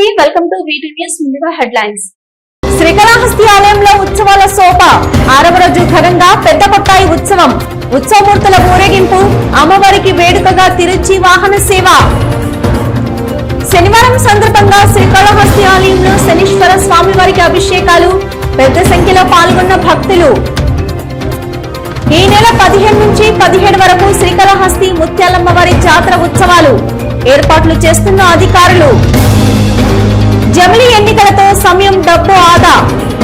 నమస్తే welcome to VT news ముందుగా headlines Srikalahasti ఆలయంలో ఉత్సవాల శోభ ఆరవ రోజు ఘనంగా పెద్ద కొట్టాయి ఉత్సవం. ఉత్సవమూర్తుల ఊరేగింపు అమ్మవారికి వేడుకగా తిరుచి వాహన సేవ. శనివారం సందర్భంగా శ్రీకాళహస్తి ఆలయంలో శనీశ్వర స్వామివారికి అభిషేకాలు పెద్ద సంఖ్యలో పాల్గొన్న భక్తులు. ఈ నెల పదిహేను నుంచి పదిహేడు వరకు శ్రీకాళహస్తి ముత్యాలమ్మ వారి జాతర ఉత్సవాలు. ఏర్పాట్లు చేస్తున్న అధికారులు. జమిలి ఎన్నికలతో సమయం డబ్బు ఆదా.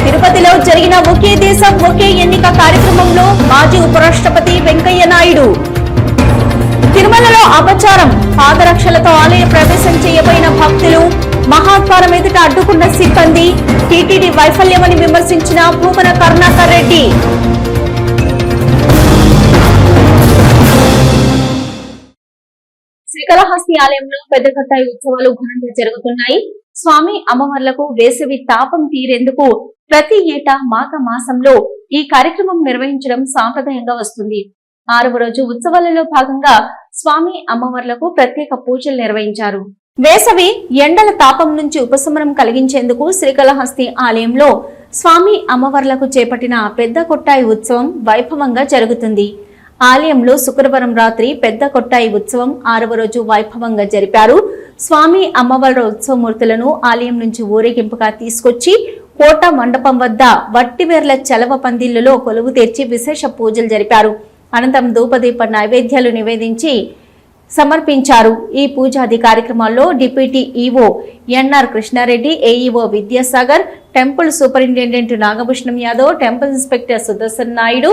తిరుపతిలో జరిగిన ఒకే దేశం ఒకే ఎన్నిక కార్యక్రమంలో మాజీ ఉపరాష్ట్రపతి వెంకయ్య నాయుడు. తిరుమలలో అపచారం పాదరక్షలతో ఆలయ ప్రవేశం చేయబోయిన భక్తులు మహాద్వారం ఎదుట అడ్డుకున్న సిబ్బంది టీటీడీ వైఫల్యమని విమర్శించిన భూమన కరుణాకర్ రెడ్డి. శ్రీకాళహస్తి ఆలయంలో పెద్ద కట్టాయి ఉత్సవాలు ఘనంగా జరుగుతున్నాయి. స్వామి అమ్మవార్లకు వేసవి తాపం తీరేందుకు ప్రతి ఏటా మాఘ మాసంలో ఈ కార్యక్రమం నిర్వహించడం సాంప్రదాయంగా వస్తుంది. ఆరవ రోజు ఉత్సవాలలో భాగంగా స్వామి అమ్మవార్లకు ప్రత్యేక పూజలు నిర్వహించారు. వేసవి ఎండల తాపం నుంచి ఉపశమనం కలిగించేందుకు శ్రీకాళహస్తి ఆలయంలో స్వామి అమ్మవార్లకు చేపట్టిన పెద్ద కొట్టాయి ఉత్సవం వైభవంగా జరుగుతుంది. ఆలయంలో శుక్రవారం రాత్రి పెద్ద కొట్టాయి ఉత్సవం ఆరవ రోజు వైభవంగా జరిపారు. స్వామి అమ్మవారి ఉత్సవమూర్తులను ఆలయం నుంచి ఊరేగింపుగా తీసుకొచ్చి కోట మండపం వద్ద వట్టివేర్ల చలవ పందిళ్ళలో కొలువు తెచ్చి విశేష పూజలు జరిపారు. అనంతరం ధూపదీప నైవేద్యాలు నివేదించి సమర్పించారు. ఈ పూజాది కార్యక్రమాల్లో deputy EO NR Krishna Reddy AEO Vidyasagar temple superintendent Nagabhushanam Yadav temple inspector Sudarshan Naidu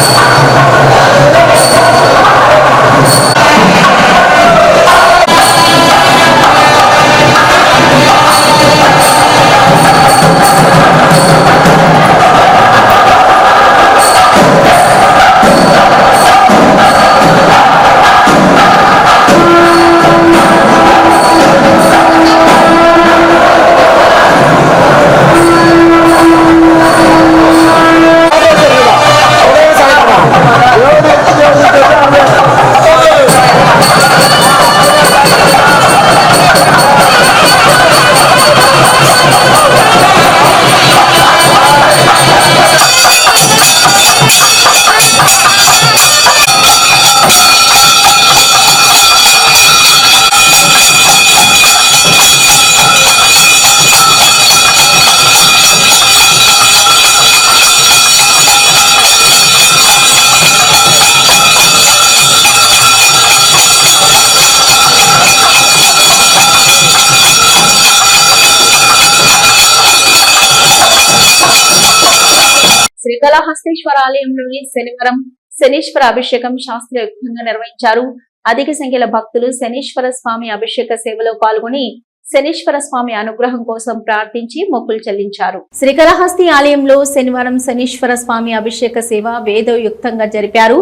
Srikalahasteeswara ఆలయంలోని శనివారం శనీశ్వర అభిషేకం శాస్త్రయుక్తంగా నిర్వహించారు. అధిక సంఖ్యలో భక్తులు శనీశ్వర స్వామి అభిషేక సేవలో పాల్గొని శనీశ్వర స్వామి అనుగ్రహం కోసం ప్రార్థించి మొక్కులు చెల్లించారు. శ్రీకాళహస్తి ఆలయంలో శనివారం శనీశ్వర స్వామి అభిషేక సేవ వేదయుక్తంగా జరిపారు.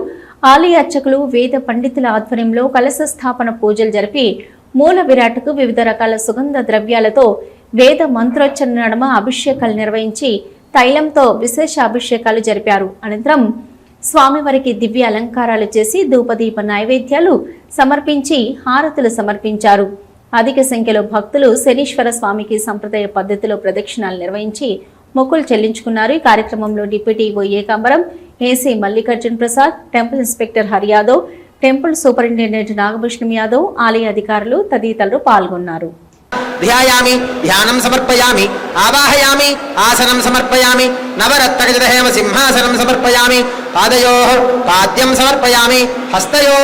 ఆలయ అర్చకులు వేద పండితుల ఆధ్వర్యంలో కలశ స్థాపన పూజలు జరిపి మూల విరాట్కు వివిధ రకాల సుగంధ ద్రవ్యాలతో వేద మంత్రోచ్చరణ నడమ అభిషేకాలు నిర్వహించి తైలంతో విశేష అభిషేకాలు జరిపారు. అనంతరం స్వామివారికి దివ్య అలంకారాలు చేసి ధూపదీప నైవేద్యాలు సమర్పించి హారతులు సమర్పించారు. అధిక సంఖ్యలో భక్తులు శనీశ్వర స్వామికి సంప్రదాయ పద్ధతిలో ప్రదక్షిణాలు నిర్వహించి మొక్కులు చెల్లించుకున్నారు. ఈ కార్యక్రమంలో deputy EO Ekambaram AC Mallikarjun Prasad temple inspector Hari Yadav temple superintendent Nagabhushanam Yadav ఆలయ అధికారులు తదితరులు పాల్గొన్నారు. ధ్యాయామి ధ్యానం సమర్పయామి ఆవాహయామి ఆసనం సమర్పయామి నవరత్నగజహేమ సింహాసనం సమర్పయామి పాదయో పాద్యం సమర్పయామి హస్తయో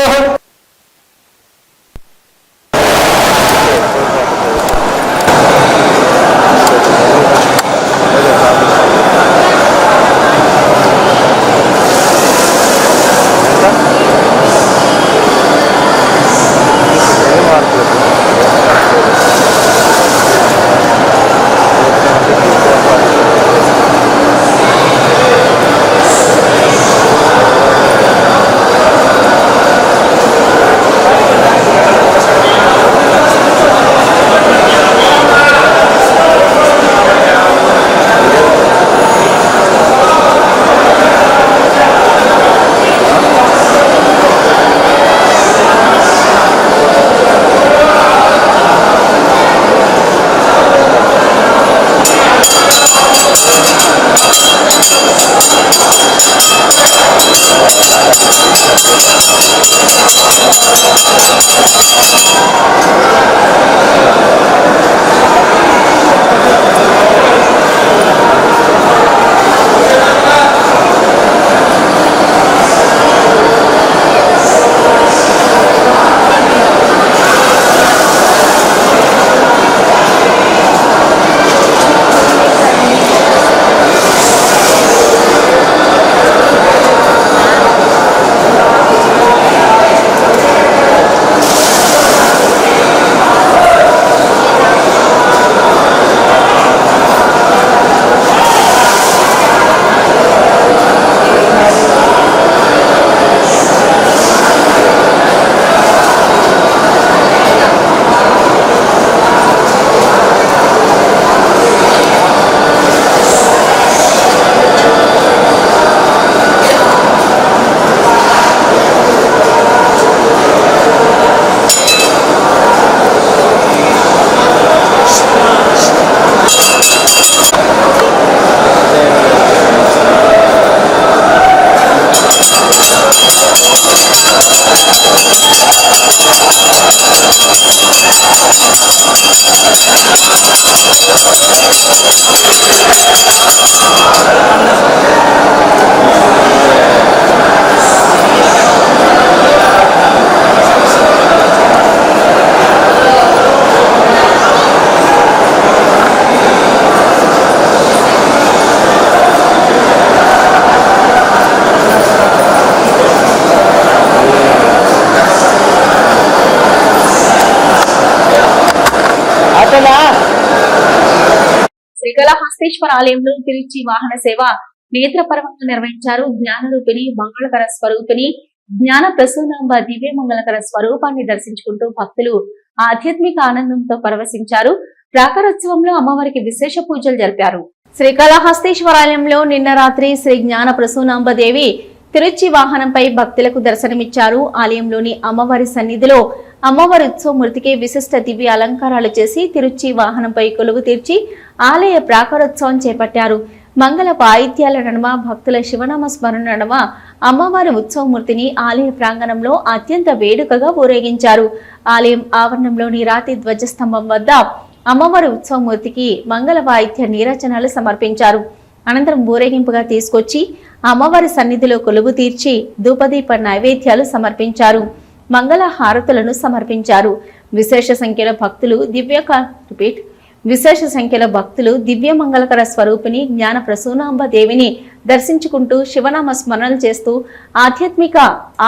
శ్రీకాళహస్తీశ్వర ఆలయంలో తిరుచి వాహన సేవ నేత్రపర్వంగా నిర్వహించారు. జ్ఞానరూపిణి మంగళకర స్వరూపిణి జ్ఞాన ప్రసూనాంబ దివ్య మంగళకర స్వరూపాన్ని దర్శించుకుంటూ భక్తులు ఆధ్యాత్మిక ఆనందంతో పరవశించారు. ప్రాకారోత్సవంలో అమ్మవారికి విశేష పూజలు జరిపారు. శ్రీకాళహస్తీశ్వరాలయంలో నిన్న రాత్రి శ్రీ జ్ఞాన ప్రసూనాంబ దేవి తిరుచి వాహనంపై భక్తులకు దర్శనమిచ్చారు. ఆలయంలోని అమ్మవారి సన్నిధిలో అమ్మవారి ఉత్సవమూర్తికి విశిష్ట దివ్య అలంకారాలు చేసి తిరుచి వాహనంపై కొలువు తీర్చి ఆలయ ప్రాకారోత్సవం చేపట్టారు. మంగళ వాయిద్యాల నడుమ భక్తుల శివనామ స్మరణ నడుమ అమ్మవారి ఉత్సవమూర్తిని ఆలయ ప్రాంగణంలో అత్యంత వేడుకగా ఊరేగించారు. ఆలయం ఆవరణంలోని రాతి ధ్వజస్తంభం వద్ద అమ్మవారి ఉత్సవమూర్తికి మంగళ వాయిద్య నీరచనాలు సమర్పించారు. అనంతరం ఊరేగింపుగా తీసుకొచ్చి అమ్మవారి సన్నిధిలో కొలువు తీర్చి ధూపదీప నైవేద్యాలు సమర్పించారు. మంగళ హారతులను సమర్పించారు. విశేష సంఖ్యలో భక్తులు దివ్య రిపీట్. విశేష సంఖ్యలో భక్తులు దివ్య మంగళకర స్వరూపిణి జ్ఞాన ప్రసూనాంబ దేవిని దర్శించుకుంటూ శివనామ స్మరణలు చేస్తూ ఆధ్యాత్మిక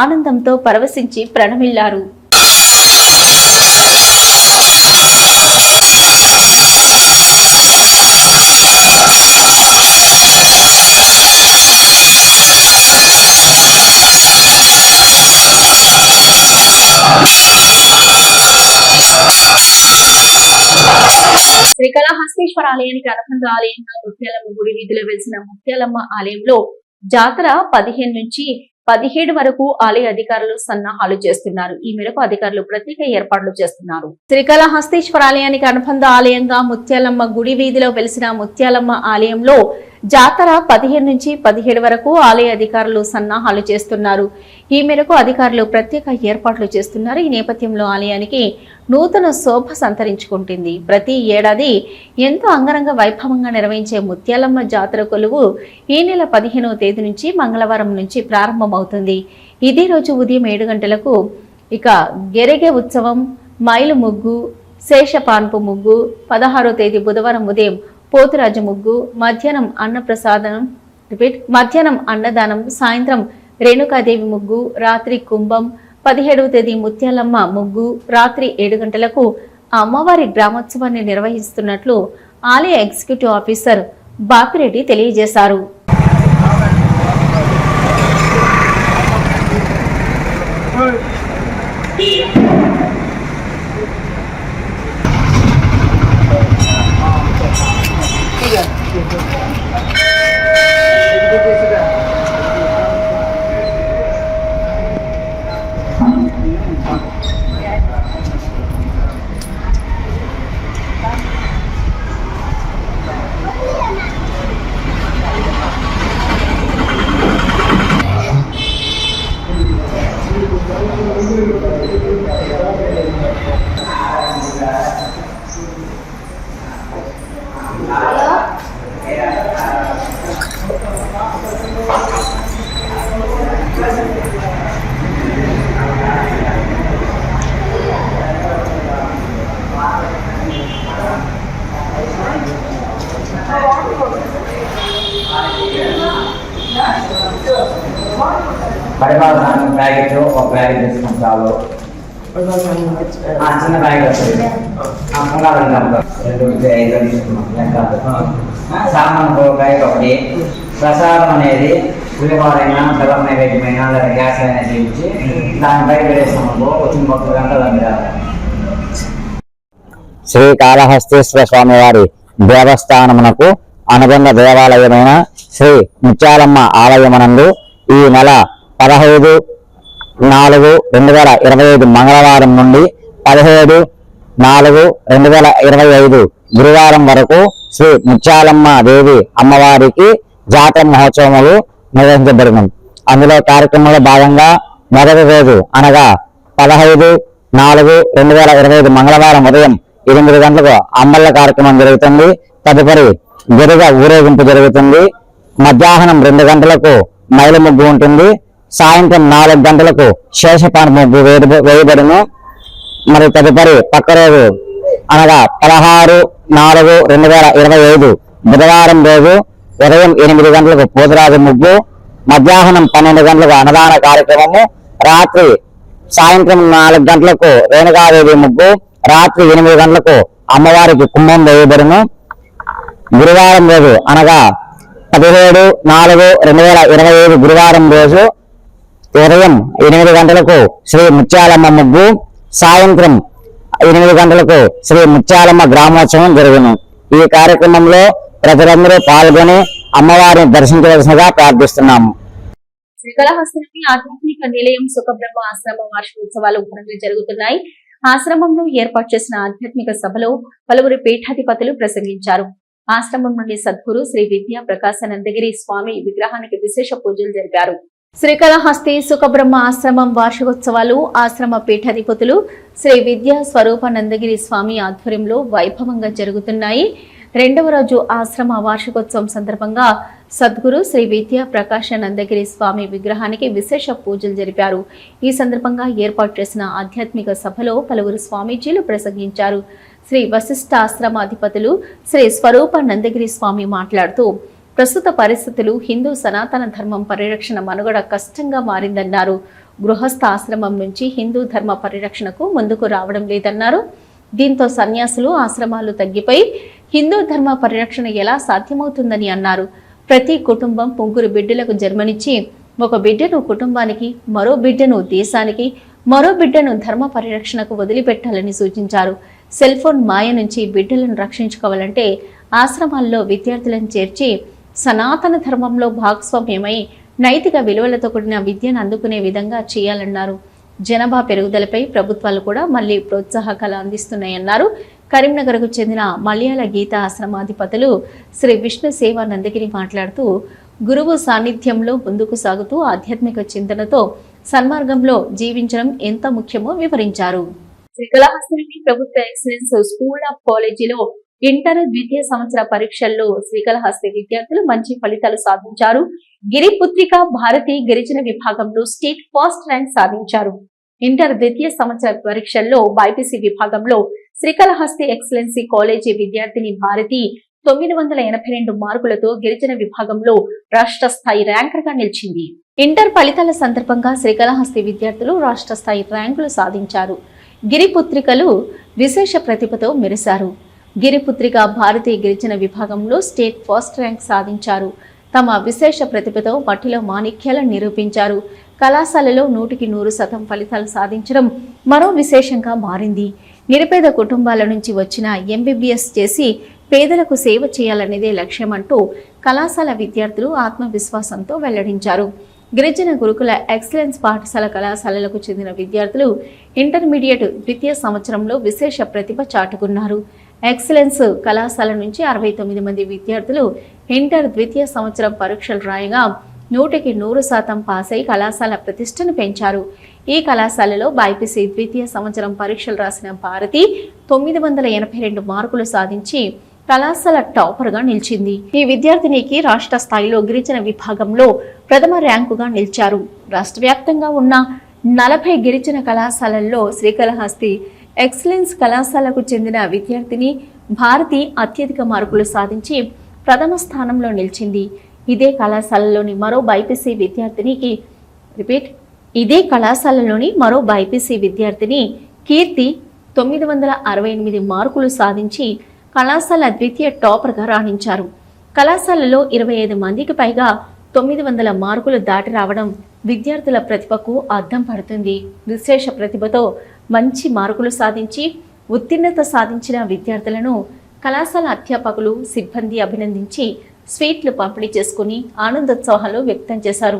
ఆనందంతో పరవశించి ప్రణమిల్లారు. శ్రీకాళహస్తీశ్వర ఆలయానికి అనుబంధ ఆలయంగా ముత్యాలమ్మ గుడి వీధిలో వెలిసిన ముత్యాలమ్మ ఆలయంలో జాతర పదిహేను నుంచి పదిహేడు వరకు ఆలయ అధికారులు సన్నాహాలు చేస్తున్నారు. ఈ మేరకు అధికారులు ప్రత్యేక ఏర్పాట్లు చేస్తున్నారు. శ్రీకాళహస్తీశ్వర ఆలయానికి అనుబంధ ఆలయంగా ముత్యాలమ్మ గుడి వీధిలో వెలిసిన ముత్యాలమ్మ ఆలయంలో జాతర పదిహేను నుంచి పదిహేడు వరకు ఆలయ అధికారులు సన్నాహాలు చేస్తున్నారు. ఈ మేరకు అధికారులు ప్రత్యేక ఏర్పాట్లు చేస్తున్నారు. ఈ నేపథ్యంలో ఆలయానికి నూతన శోభ సంతరించుకుంటుంది. ప్రతి ఏడాది ఎంతో అంగరంగ వైభవంగా నిర్వహించే ముత్యాలమ్మ జాతర కొలువు ఈ నెల పదిహేనవ తేదీ నుంచి మంగళవారం నుంచి ప్రారంభమవుతుంది. ఇదే రోజు ఉదయం ఏడు గంటలకు ఇక గెరెగె ఉత్సవం మైలు ముగ్గు శేషపాన్పు ముగ్గు పదహారో తేదీ బుధవారం ఉదయం పోతురాజు ముగ్గు మధ్యాహ్నం అన్నప్రసాదనం రిపీట్ మధ్యాహ్నం అన్నదానం సాయంత్రం రేణుకాదేవి ముగ్గు రాత్రి కుంభం పదిహేడవ తేదీ ముత్యాలమ్మ ముగ్గు రాత్రి ఏడు గంటలకు అమ్మవారి గ్రామోత్సవాన్ని నిర్వహిస్తున్నట్లు ఆలయ ఎగ్జిక్యూటివ్ ఆఫీసర్ బాపిరెడ్డి తెలియజేశారు. Thank you. చిన్న రెండు ఐదు తీసుకున్నాం లెక్క సామాన్ ఒకటి. ప్రసాదం అనేది నైవేద్యమైనా లేదా గ్యాస్ అయినా చేయించి దానిపై వచ్చిన ముప్పై గంటల శ్రీకాళహస్తీశ్వర స్వామి వారి దేవస్థానమునకు అనుబంధ దేవాలయమైన శ్రీ ముత్యాలమ్మ ఆలయమనందు ఈ నెల పదహైదు నాలుగు రెండు వేల ఇరవై ఐదు మంగళవారం నుండి పదిహేడు నాలుగు రెండు వేల ఇరవై ఐదు గురువారం వరకు శ్రీ ముత్యాలమ్మ దేవి అమ్మవారికి జాతర మహోత్సవములు నిర్వహించబడిన. అందులో కార్యక్రమంలో భాగంగా మొదటి రోజు అనగా పదహైదు నాలుగు రెండు వేల ఇరవై ఐదు మంగళవారం ఉదయం ఎనిమిది గంటలకు అమ్మల్ల కార్యక్రమం జరుగుతుంది. తదుపరి గిరిగ ఊరేగింపు జరుగుతుంది. మధ్యాహ్నం రెండు గంటలకు మైలు ముగ్గు ఉంటుంది. సాయంత్రం నాలుగు గంటలకు శేషపాన ముగ్గు వేయబ- వేయబడును. మరియు తదుపరి పక్క రోజు అనగా పదహారు నాలుగు రెండు వేల ఇరవై ఐదు బుధవారం రోజు ఉదయం ఎనిమిది గంటలకు పూజరాజు ముగ్గు మధ్యాహ్నం పన్నెండు గంటలకు అన్నదాన కార్యక్రమము రాత్రి సాయంత్రం నాలుగు గంటలకు రేణుకాదేవి ముగ్గు రాత్రి ఎనిమిది గంటలకు అమ్మవారికి కుంభం వేయబడును. గురువారం రోజు అనగా పదిహేడు నాలుగు రెండు వేల ఇరవై ఐదు గురువారం రోజు ఉదయం ఎనిమిది గంటలకు శ్రీ ముత్యాలమ్మ ముగ్గు సాయంత్రం ఎనిమిది గంటలకు శ్రీ ముత్యాలమ్మ గ్రామోత్సవం జరుగును. ఈ కార్యక్రమంలో ప్రజలందరూ పాల్గొని అమ్మవారిని దర్శించవలసినగా ప్రార్థిస్తున్నాము. శ్రీకాళహస్తి ఆధ్యాత్మిక నిలయం సుఖబ్రహ్మ ఆశ్రమ వార్షికోత్సవాలు ఘనంగా జరుగుతున్నాయి. ఆశ్రమంలో ఏర్పాటు చేసిన ఆధ్యాత్మిక సభలో పలువురు పీఠాధిపతులు ప్రసంగించారు. ఆశ్రమం నుండి సద్గురు శ్రీ విద్యా ప్రకాశానందగిరి స్వామి విగ్రహానికి విశేష పూజలు జరిపారు. శ్రీకాళహస్తి సుఖబ్రహ్మ ఆశ్రమం వార్షికోత్సవాలు ఆశ్రమ పీఠాధిపతులు శ్రీ విద్యా స్వరూపానందగిరి స్వామి ఆధ్వర్యంలో వైభవంగా జరుగుతున్నాయి. రెండవ రోజు ఆశ్రమ వార్షికోత్సవం సందర్భంగా సద్గురు శ్రీ విద్యా ప్రకాశానందగిరి స్వామి విగ్రహానికి విశేష పూజలు జరిపారు. ఈ సందర్భంగా ఏర్పాటు చేసిన ఆధ్యాత్మిక సభలో పలువురు స్వామీజీలు ప్రసంగించారు. శ్రీ వశిష్ఠ ఆశ్రమాధిపతులు శ్రీ స్వరూప నందగిరి స్వామి మాట్లాడుతూ ప్రస్తుత పరిస్థితులు హిందూ సనాతన ధర్మం పరిరక్షణ మనుగడ కష్టంగా మారిందన్నారు. గృహస్థ ఆశ్రమం నుంచి హిందూ ధర్మ పరిరక్షణకు ముందుకు రావడం లేదన్నారు. దీంతో సన్యాసులు ఆశ్రమాలు తగ్గిపోయి హిందూ ధర్మ పరిరక్షణ ఎలా సాధ్యమవుతుందని అన్నారు. ప్రతి కుటుంబం ముగ్గురు బిడ్డలకు జన్మనిచ్చి ఒక బిడ్డను కుటుంబానికి మరో బిడ్డను దేశానికి మరో బిడ్డను ధర్మ పరిరక్షణకు వదిలిపెట్టాలని సూచించారు. సెల్ ఫోన్ మాయ నుంచి బిడ్డలను రక్షించుకోవాలంటే ఆశ్రమాల్లో విద్యార్థులను చేర్చి సనాతన ధర్మంలో భాగస్వామ్యమై నైతిక విలువలతో కూడిన విద్యను అందుకునే విధంగా చేయాలన్నారు. జనాభా పెరుగుదలపై ప్రభుత్వాలు కూడా మళ్ళీ ప్రోత్సాహకాలు అందిస్తున్నాయన్నారు. కరీంనగర్కు చెందిన మలయాళ గీత ఆశ్రమాధిపతులు శ్రీ విష్ణు సేవా నందగిరి మాట్లాడుతూ గురువు సాన్నిధ్యంలో ముందుకు సాగుతూ ఆధ్యాత్మిక చింతనతో సన్మార్గంలో జీవించడం ఎంత ముఖ్యమో వివరించారు. శ్రీకళాహస్తి ప్రభుత్వ ఎక్సలెన్స్ స్కూల్ ఆఫ్ కాలేజీలో ఇంటర్ ద్వితీయ సంవత్సర పరీక్షల్లో శ్రీకాళహస్తి విద్యార్థులు మంచి ఫలితాలు సాధించారు. గిరిపుత్రిక భారతి గిరిజన విభాగంలో స్టేట్ ఫస్ట్ ర్యాంక్ సాధించారు. ఇంటర్ ద్వితీయ సంవత్సర పరీక్షల్లో బైపీసీ విభాగంలో శ్రీకాళహస్తి ఎక్సలెన్సీ కాలేజీ విద్యార్థిని భారతి తొమ్మిది వందల ఎనభై రెండు మార్కులతో గిరిజన విభాగంలో రాష్ట్ర స్థాయి ర్యాంకర్గా నిలిచింది. ఇంటర్ ఫలితాల సందర్భంగా శ్రీకాళహస్తి విద్యార్థులు రాష్ట్ర స్థాయి ర్యాంకులు సాధించారు. గిరిపుత్రికలు విశేష ప్రతిభతో మెరిశారు. గిరిపుత్రిక భారతీయ గిరిజన విభాగంలో స్టేట్ ఫస్ట్ ర్యాంక్ సాధించారు. తమ విశేష ప్రతిభతో మట్టిలో మాణిక్యాలను నిరూపించారు. కళాశాలలో నూటికి నూరు శాతం ఫలితాలు సాధించడం మరో విశేషంగా మారింది. నిరుపేద కుటుంబాల నుంచి వచ్చిన ఎంబీబీఎస్ చేసి పేదలకు సేవ చేయాలనేదే లక్ష్యమంటూ కళాశాల విద్యార్థులు ఆత్మవిశ్వాసంతో వెల్లడించారు. గిరిజన గురుకుల ఎక్సలెన్స్ పాఠశాల కళాశాలలకు చెందిన విద్యార్థులు ఇంటర్మీడియట్ ద్వితీయ సంవత్సరంలో విశేష ప్రతిభ చాటుకున్నారు. ఎక్సలెన్స్ కళాశాల నుంచి అరవై తొమ్మిది మంది విద్యార్థులు ఇంటర్ ద్వితీయ సంవత్సరం పరీక్షలు రాయగా నూటికి నూరు శాతం పాస్ అయి కళాశాల ప్రతిష్టను పెంచారు. ఈ కళాశాలలో బైపీసీ ద్వితీయ సంవత్సరం పరీక్షలు రాసిన భారతి తొమ్మిది వందల ఎనభై రెండు మార్కులు సాధించి కళాశాల టాపర్గా నిలిచింది. ఈ విద్యార్థినికి రాష్ట్ర స్థాయిలో గిరిజన విభాగంలో ప్రథమ ర్యాంకుగా నిలిచారు. రాష్ట్ర వ్యాప్తంగా ఉన్న నలభై గిరిజన కళాశాలల్లో శ్రీకాళహస్తి ఎక్సలెన్స్ కళాశాలకు చెందిన విద్యార్థిని భారతి అత్యధిక మార్కులు సాధించి ప్రథమ స్థానంలో నిలిచింది. ఇదే కళాశాలలోని మరో బైపీసీ విద్యార్థినికి రిపీట్ ఇదే కళాశాలలోని మరో బైపీసీ విద్యార్థిని కీర్తి తొమ్మిది వందల అరవై ఎనిమిది మార్కులు సాధించి కళాశాల ద్వితీయ టాపర్గా రాణించారు. కళాశాలలో ఇరవై ఐదు మందికి పైగా తొమ్మిది వందల మార్కులు దాటి రావడం విద్యార్థుల ప్రతిభకు అద్దం పడుతుంది. విశేష ప్రతిభతో మంచి మార్కులు సాధించి ఉత్తీర్ణత సాధించిన విద్యార్థులను కళాశాల అధ్యాపకులు సిబ్బంది అభినందించి స్వీట్లు పంపిణీ చేసుకుని ఆనందోత్సాహాలు వ్యక్తం చేశారు.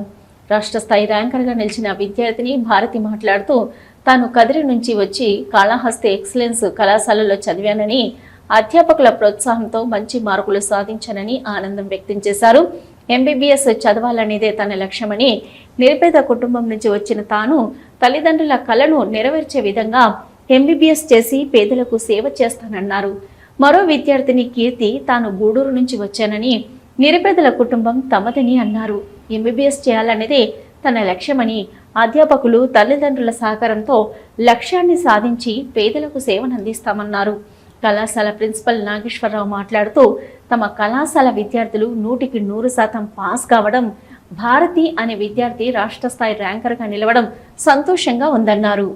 రాష్ట్ర స్థాయి ర్యాంకర్గా నిలిచిన విద్యార్థిని భారతి మాట్లాడుతూ తాను కదిరి నుంచి వచ్చి కాళహస్తి ఎక్సలెన్స్ కళాశాలలో చదివానని అధ్యాపకుల ప్రోత్సాహంతో మంచి మార్కులు సాధించానని ఆనందం వ్యక్తం చేశారు. ఎంబీబీఎస్ చదవాలనేదే తన లక్ష్యమని నిరుపేద కుటుంబం నుంచి వచ్చిన తాను తల్లిదండ్రుల కలను నెరవేర్చే విధంగా ఎంబీబీఎస్ చేసి పేదలకు సేవ చేస్తానన్నారు. మరో విద్యార్థిని కీర్తి తాను గూడూరు నుంచి వచ్చానని నిరుపేదల కుటుంబం తమదని అన్నారు. ఎంబీబీఎస్ చేయాలనేదే తన లక్ష్యమని అధ్యాపకులు తల్లిదండ్రుల సహకారంతో లక్ష్యాన్ని సాధించి పేదలకు సేవనందిస్తామన్నారు. కళాశాల ప్రిన్సిపల్ నాగేశ్వరరావు మాట్లాడుతూ తమ కళాశాల విద్యార్థులు నూటికి నూరు శాతం పాస్ కావడం భారతి అనే విద్యార్థి రాష్ట్ర స్థాయి ర్యాంకర్గా నిలవడం సంతోషంగా ఉందన్నారు.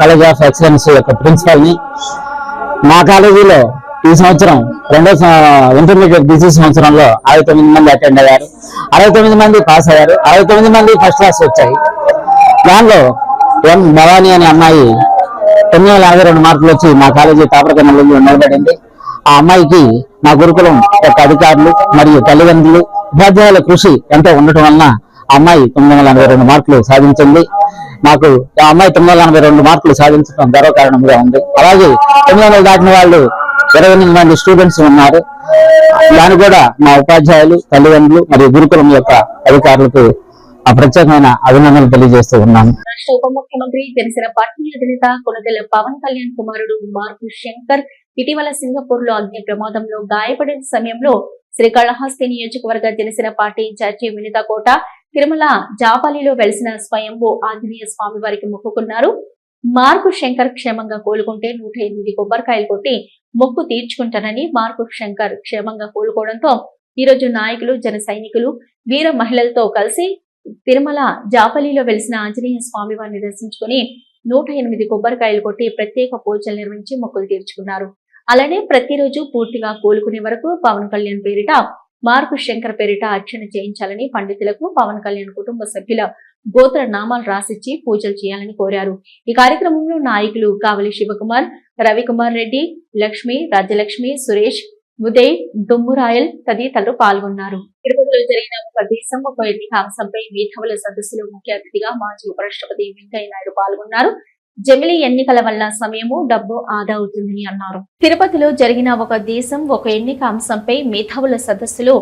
కాలేజ్ ఆఫ్ ఎక్సలెన్స్ యొక్క ప్రిన్సిపల్ మా కాలేజీలో ఈ సంవత్సరం రెండో ఇంటర్మీడియట్ బీసీ సంవత్సరంలో అరవై తొమ్మిది మంది అటెండ్ అయ్యారు. అరవై తొమ్మిది మంది పాస్ అయ్యారు. అరవై తొమ్మిది మంది ఫస్ట్ క్లాస్ వచ్చాయి. దానిలో ఎం భవానీ అనే అమ్మాయి తొమ్మిది వందల యాభై రెండు మార్కులు వచ్చి మా కాలేజీ తాపరకరణలో నిలబడింది. ఆ అమ్మాయికి మా గురుకులం యొక్క అధికారులు మరియు తల్లిదండ్రులు ఉపాధ్యాయుల కృషి ఎంతో ఉండటం వలన అమ్మాయి తొమ్మిది వందల ఎనభై రెండు మార్కులు సాధించింది. నాకు ఆ అమ్మాయి తొమ్మిది వందల ఎనభై రెండు మార్కులు సాధించడం గర్వకారణంగా ఉంది. అలాగే తొమ్మిది వందలు దాటిన వాళ్ళు ఇరవై ఎనిమిది మంది స్టూడెంట్స్ ఉన్నారు. దాన్ని కూడా మా ఉపాధ్యాయులు తల్లిదండ్రులు మరియు గురుకులం యొక్క అధికారులకు ఆ ప్రత్యేకమైన అభినందనలు తెలియజేస్తూ ఉన్నాను. రాష్ట్ర ఉప ముఖ్యమంత్రి జనసేన పార్టీ అధినేత కొనదెల పవన్ కళ్యాణ్ కుమారుడు మార్పు శంకర్ ఇటీవల సింగపూర్లో అగ్ని ప్రమాదంలో గాయపడిన సమయంలో శ్రీకాళహస్తి నియోజకవర్గ Janasena party in charge Vinitha Kota Tirumala జాపాలిలో వెలిసిన స్వయంభూ ఆంజనేయ స్వామి వారికి మొక్కుకున్నారు. మార్కు శంకర్ క్షేమంగా కోలుకుంటే నూట ఎనిమిది కొబ్బరికాయలు కొట్టి మొక్కు తీర్చుకుంటానని మార్కు శంకర్ క్షేమంగా కోలుకోవడంతో ఈ రోజు నాయకులు జన సైనికులు వీర మహిళలతో కలిసి తిరుమల జాపలిలో వెలిసిన ఆంజనేయ స్వామి వారిని దర్శించుకుని నూట ఎనిమిది కొబ్బరికాయలు కొట్టి ప్రత్యేక పూజలు నిర్వహించి మొక్కులు తీర్చుకున్నారు. అలానే ప్రతిరోజు పూర్తిగా కోలుకునే వరకు పవన్ కళ్యాణ్ పేరిట మార్పు శంకర్ పేరిట అర్చన చేయించాలని పండితులకు పవన్ కళ్యాణ్ కుటుంబ సభ్యుల గోత్ర నామాలు రాసిచ్చి పూజలు చేయాలని కోరారు. ఈ కార్యక్రమంలో నాయకులు కావలి శివకుమార్ రవికుమార్ రెడ్డి లక్ష్మి రాజ్యలక్ష్మి సురేష్ ఉదయ్ డుమ్మురాయల్ తదితరులు పాల్గొన్నారు. తిరుపతిలో జరిగిన ఒక దేశం ఒక ఎన్నిక అంశంపై మేధావుల సదస్సులో ముఖ్య అతిథిగా మాజీ ఉపరాష్ట్రపతి వెంకయ్య నాయుడు పాల్గొన్నారు. జమిలీ ఎన్నికల వల్ల సమయము డబ్బు ఆదా అవుతుందని అన్నారు. తిరుపతిలో జరిగిన ఒక దేశం ఒక ఎన్నిక అంశంపై మేధావుల సదస్సులో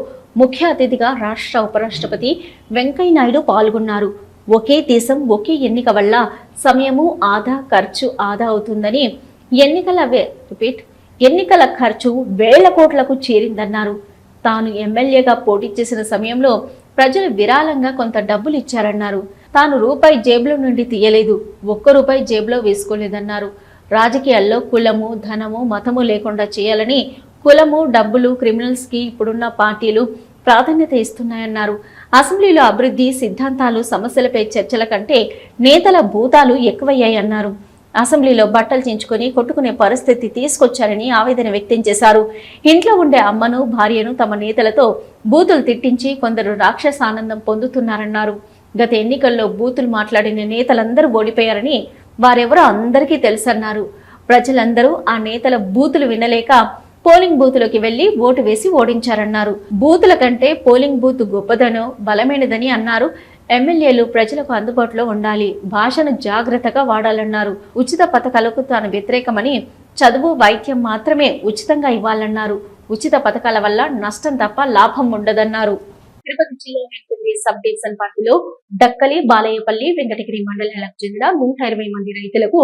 ముఖ్య అతిథిగా రాష్ట్ర ఉపరాష్ట్రపతి వెంకయ్య నాయుడు పాల్గొన్నారు. ఒకే దేశం ఒకే ఎన్నిక వల్ల సమయము ఆదా ఖర్చు ఆదా అవుతుందని ఎన్నికల రిపీట్ ఎన్నికల ఖర్చు వేల కోట్లకు చేరిందన్నారు. తాను ఎమ్మెల్యేగా పోటీ చేసిన సమయంలో ప్రజలు విరాళంగా కొంత డబ్బులు ఇచ్చారన్నారు. తాను రూపాయి జేబులో నుండి తీయలేదు. ఒక్క రూపాయి జేబులో వేసుకోలేదన్నారు. రాజకీయాల్లో కులము ధనము మతము లేకుండా చేయాలని కులము డబ్బులు క్రిమినల్స్కి ఇప్పుడున్న పార్టీలు ప్రాధాన్యత ఇస్తున్నాయన్నారు. అసెంబ్లీలో అభివృద్ధి సిద్ధాంతాలు సమస్యలపై చర్చల కంటే నేతల భూతాలు ఎక్కువయ్యాయన్నారు. అసెంబ్లీలో బట్టలు చించుకొని కొట్టుకునే పరిస్థితి తీసుకొచ్చారని ఆవేదన వ్యక్తం చేశారు. ఇంట్లో ఉండే అమ్మను భార్యను తమ నేతలతో బూతులు తిట్టించి కొందరు రాక్షస ఆనందం పొందుతున్నారన్నారు. గత ఎన్నికల్లో బూతులు మాట్లాడిన నేతలందరూ ఓడిపోయారని వారెవరో అందరికీ తెలుసన్నారు. ప్రజలందరూ ఆ నేతల బూతులు వినలేక పోలింగ్ బూతులోకి వెళ్ళి ఓటు వేసి ఓడించారన్నారు. బూతుల కంటే పోలింగ్ బూత్ గొప్పదనో బలమైనదని అన్నారు. ఎమ్మెల్యేలు ప్రజలకు అందుబాటులో ఉండాలి భాషను జాగ్రత్తగా వాడాలన్నారు. ఉచిత పథకాలకు తాను వ్యతిరేకమని చదువు వైద్యం మాత్రమే ఉచితంగా ఇవ్వాలన్నారు. ఉచిత పథకాల వల్ల నష్టం తప్ప లాభం ఉండదన్నారు. తిరుపతి జిల్లా వెళ్తుంది సబ్ డివిజన్ పార్టీలో దక్కలి బాలయ్యపల్లి వెంకటగిరి మండలాలకు చెందిన నూట ఇరవై మంది రైతులకు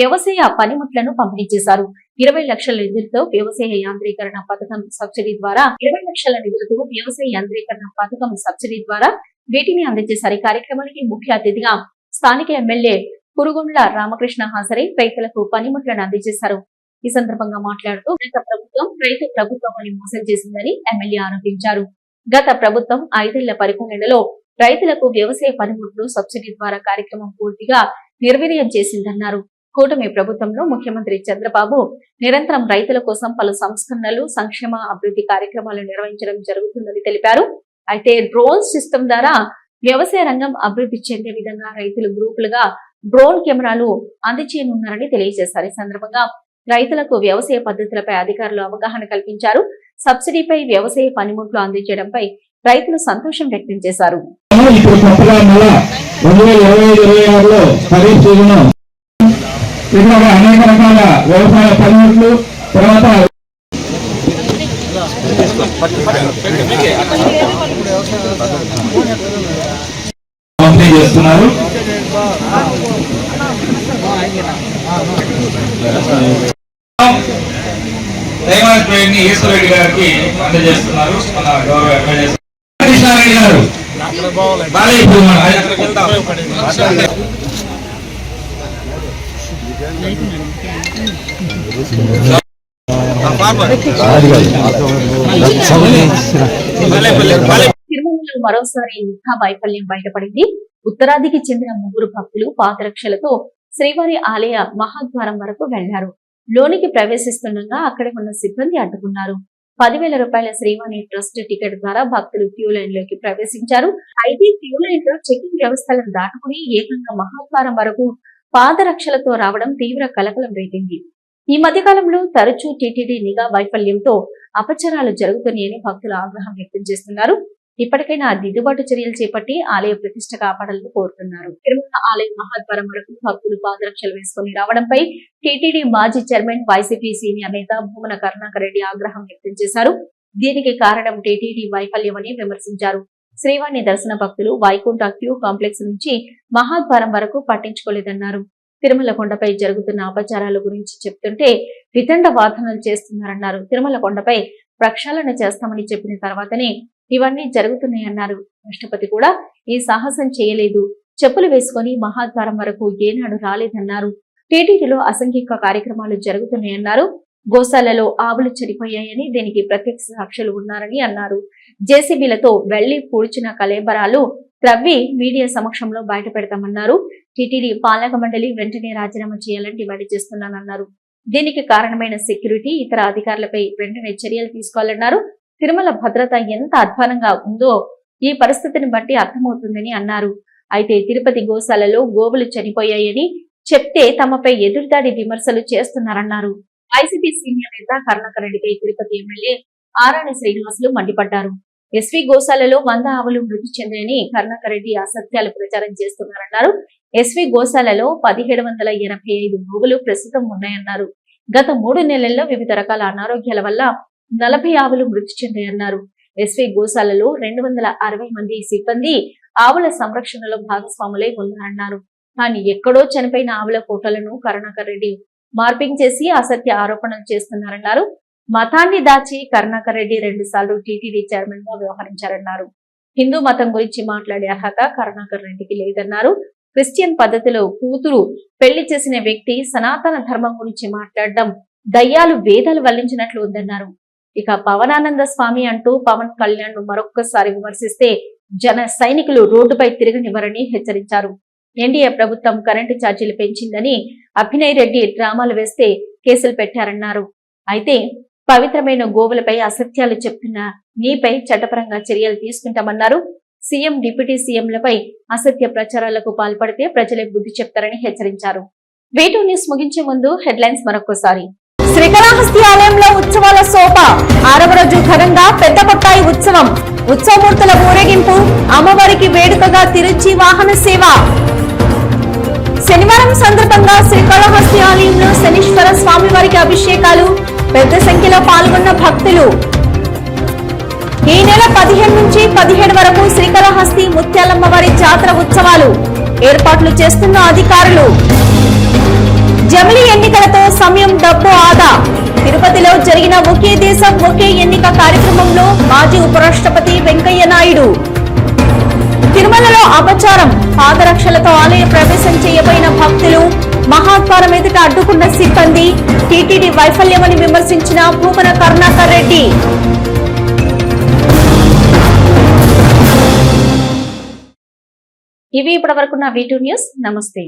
వ్యవసాయ పనిముట్లను పంపిణీ చేశారు. ఇరవై లక్షల నిధులతో వ్యవసాయ యాంత్రీకరణ పథకం సబ్సిడీ ద్వారా ఇరవై లక్షల నిధులతో వ్యవసాయ యాంత్రీకరణ పథకం సబ్సిడీ ద్వారా వీటిని అందజేశారు. కార్యక్రమానికి ముఖ్య అతిథిగా స్థానిక ఎమ్మెల్యే కురుగొండ్ల రామకృష్ణ హాజరై రైతులకు పనిముట్లను అందజేశారు. ఈ సందర్భంగా మాట్లాడుతూ గత ప్రభుత్వం రైతు ప్రభుత్వం అని మోసం చేసిందని ఎమ్మెల్యే ఆరోపించారు. గత ప్రభుత్వం ఐదేళ్ళ పరిపాలనలో రైతులకు వ్యవసాయ పనిముట్లు సబ్సిడీ ద్వారా కార్యక్రమం పూర్తిగా నిర్వీర్యం చేసిందన్నారు. కూటమి ప్రభుత్వంలో ముఖ్యమంత్రి చంద్రబాబు నిరంతరం రైతుల కోసం పలు సంస్కరణలు సంక్షేమ అభివృద్ధి కార్యక్రమాలు నిర్వహించడం జరుగుతుందని తెలిపారు. అయితే డ్రోన్ సిస్టమ్ ద్వారా వ్యవసాయ రంగం అభివృద్ధి చెందే విధంగా రైతులు గ్రూపులుగా డ్రోన్ కెమెరాలు అందచేయనున్నారని తెలియజేశారు. ఈ సందర్భంగా రైతులకు వ్యవసాయ పద్ధతులపై అధికారులు అవగాహన కల్పించారు. సబ్సిడీపై వ్యవసాయ పనిముట్లు అందించడంపై రైతులు సంతోషం వ్యక్తం చేశారు. అనేక రకాల వ్యవసాయ పనిముట్లు తర్వాత పంపిణీ చేస్తున్నారు. దైవానికి గారికి అందజేస్తున్నారు. మన గౌరవ ఎమ్మెల్యే కృష్ణారెడ్డి గారు. తిరుమలలో మరోసారి నిఘా వైఫల్యం బయటపడింది. ఉత్తరాదికి చెందిన ముగ్గురు భక్తులు పాదరక్షలతో శ్రీవారి ఆలయ మహాద్వారం వరకు వెళ్ళారు. లోనికి ప్రవేశిస్తుండగా అక్కడే ఉన్న సిబ్బంది అడ్డుకున్నారు. పదివేల రూపాయల శ్రీవాణి ట్రస్ట్ టికెట్ ద్వారా భక్తులు క్యూ లైన్లోకి ప్రవేశించారు. అయితే క్యూ లైన్లో చెకింగ్ వ్యవస్థలను దాటుకుని ఏకంగా మహాద్వారం వరకు పాదరక్షలతో రావడం తీవ్ర కలకలం రేపింది ఈ మధ్య కాలంలో తరచూ టీటీడీ నిఘా వైఫల్యంతో అపచారాలు జరుగుతున్నాయని భక్తులు ఆగ్రహం వ్యక్తం చేస్తున్నారు. ఇప్పటికైనా దిద్దుబాటు చర్యలు చేపట్టి ఆలయ ప్రతిష్ట కాపాడాలని కోరుతున్నారు. తిరుమల ఆలయ మహాద్వారం వరకు భక్తులు పాదరక్షలు వేసుకుని రావడంపై టీటీడీ మాజీ చైర్మన్ వైసీపీ సీనియర్ నేత భూమన కరుణాకర్ రెడ్డి ఆగ్రహం వ్యక్తం చేశారు. దీనికి కారణం టీటీడీ వైఫల్యమని విమర్శించారు. శ్రీవాణి దర్శన భక్తులు వైకుంఠ క్యూ కాంప్లెక్స్ నుంచి మహాద్వారం వరకు పట్టించుకోలేదన్నారు. తిరుమల కొండపై జరుగుతున్న అపచారాల గురించి చెప్తుంటే వితండ వాదనలు చేస్తున్నారన్నారు. తిరుమల కొండపై ప్రక్షాళన చేస్తామని చెప్పిన తర్వాతనే ఇవన్నీ జరుగుతున్నాయన్నారు. రాష్ట్రపతి కూడా ఈ సాహసం చేయలేదు. చెప్పులు వేసుకొని మహాద్వారం వరకు ఏనాడు రాలేదన్నారు. టీటీడీలో అసంఖ్యక కార్యక్రమాలు జరుగుతున్నాయన్నారు. గోశాలలో ఆవులు చనిపోయాయని దీనికి ప్రత్యక్ష సాక్షులు ఉన్నారని అన్నారు. జేసీబీలతో వెళ్ళి పూడ్చిన కలేబరాలు త్రవ్వి మీడియా సమక్షంలో బయట పెడతామన్నారు. టీటీడీ పాలక మండలి వెంటనే రాజీనామా చేయాలని డిమాండ్ చేస్తున్నానన్నారు. దీనికి కారణమైన సెక్యూరిటీ ఇతర అధికారులపై వెంటనే చర్యలు తీసుకోవాలన్నారు. తిరుమల భద్రత ఎంత అధ్వానంగా ఉందో ఈ పరిస్థితిని బట్టి అర్థమవుతుందని అన్నారు. అయితే తిరుపతి గోశాలలో గోవులు చనిపోయాయని చెప్తే తమపై ఎదురుదాడి విమర్శలు చేస్తున్నారన్నారు. వైసీపీ సీనియర్ నేత కరుణాకర్ రెడ్డిపై తిరుపతి ఎమ్మెల్యే ఆరాణి శ్రీనివాసులు మండిపడ్డారు. ఎస్వి గోశాలలో వంద ఆవులు మృతి చెందాయని కరుణాకర్ రెడ్డి అసత్యాలు ప్రచారం చేస్తున్నారన్నారు. ఎస్వి గోశాలలో పదిహేడు వందల ఎనభై ఐదు గోవులు ప్రస్తుతం ఉన్నాయన్నారు. గత మూడు నెలల్లో వివిధ రకాల అనారోగ్యాల వల్ల నలభై ఆవులు మృతి చెందాయన్నారు. ఎస్వి గోశాలలో రెండు వందల అరవై మంది సిబ్బంది ఆవుల సంరక్షణలో భాగస్వాములై ఉన్నారన్నారు. కానీ ఎక్కడో చనిపోయిన ఆవుల ఫోటోలను కరుణాకర్ రెడ్డి మార్పింగ్ చేసి అసత్య ఆరోపణలు చేస్తున్నారన్నారు. మతాన్ని దాచి కరుణాకర్ రెడ్డి రెండు సార్లు టీటీడీ చైర్మన్గా వ్యవహరించారన్నారు. హిందూ మతం గురించి మాట్లాడే అర్హత కరుణాకర్ రెడ్డికి లేదన్నారు. క్రిస్టియన్ పద్ధతిలో కూతురు పెళ్ళి చేసిన వ్యక్తి సనాతన ధర్మం గురించి మాట్లాడడం దయ్యాలు వేదాలు వల్లించినట్లు ఉందన్నారు. ఇక పవనానంద స్వామి అంటూ పవన్ కళ్యాణ్ను మరొక్కసారి విమర్శిస్తే జన సైనికులు రోడ్డుపై తిరగనివ్వరని హెచ్చరించారు. ఎన్డీఏ ప్రభుత్వం కరెంటు ఛార్జీలు పెంచిందని అభినయ్ రెడ్డి డ్రామాలు వేస్తే కేసులు పెట్టారన్నారు. అయితే పవిత్రమైన గోవులపై అసత్యాలు చెప్తున్న మీపై చట్టపరంగా చర్యలు తీసుకుంటామన్నారు. సీఎం డిప్యూటీ సీఎంలపై అసత్య ప్రచారాలకు పాల్పడితే ప్రజలే బుద్ధి చెప్తారని హెచ్చరించారు. వేటూ న్యూస్ ముగించే ముందు హెడ్లైన్స్ మరొకసారి శ్రీకాళహస్తి ఆలయంలో ఉత్సవాల శోభ ఆరవ రోజు ఘనంగా పెద్ద కొట్టాయి ఉత్సవం. ఉత్సవమూర్తుల ఊరేగింపు అమ్మవారికి వేడుకగా తిరుచి వాహన సేవ. శనివారం సందర్భంగా శ్రీకాళహస్తి ఆలయంలో శనీశ్వర స్వామి వారికి అభిషేకాలు పెద్ద సంఖ్యలో పాల్గొన్న భక్తులు. ఈ నెల పదిహేను నుంచి పదిహేడు వరకు శ్రీకాళహస్తి ముత్యాలమ్మ వారి జాతర ఉత్సవాలు. ఏర్పాట్లు చేస్తున్న అధికారులు. జమిలి ఎన్నికలతో సమయం డబ్బు ఆదా. తిరుపతిలో జరిగిన ఒకే దేశం ఒకే ఎన్నిక కార్యక్రమంలో మాజీ ఉపరాష్ట్రపతి వెంకయ్య నాయుడు. తిరుమలలో అపచారం పాదరక్షలతో ఆలయ ప్రవేశం చేయబోయిన భక్తులు మహాద్వారం ఎదుట అడ్డుకున్న సిబ్బంది టీటీడీ వైఫల్యమని విమర్శించిన భూమన కరుణాకర్ రెడ్డి. ఇవి ఇప్పటి వరకున్న వీటూ న్యూస్. నమస్తే.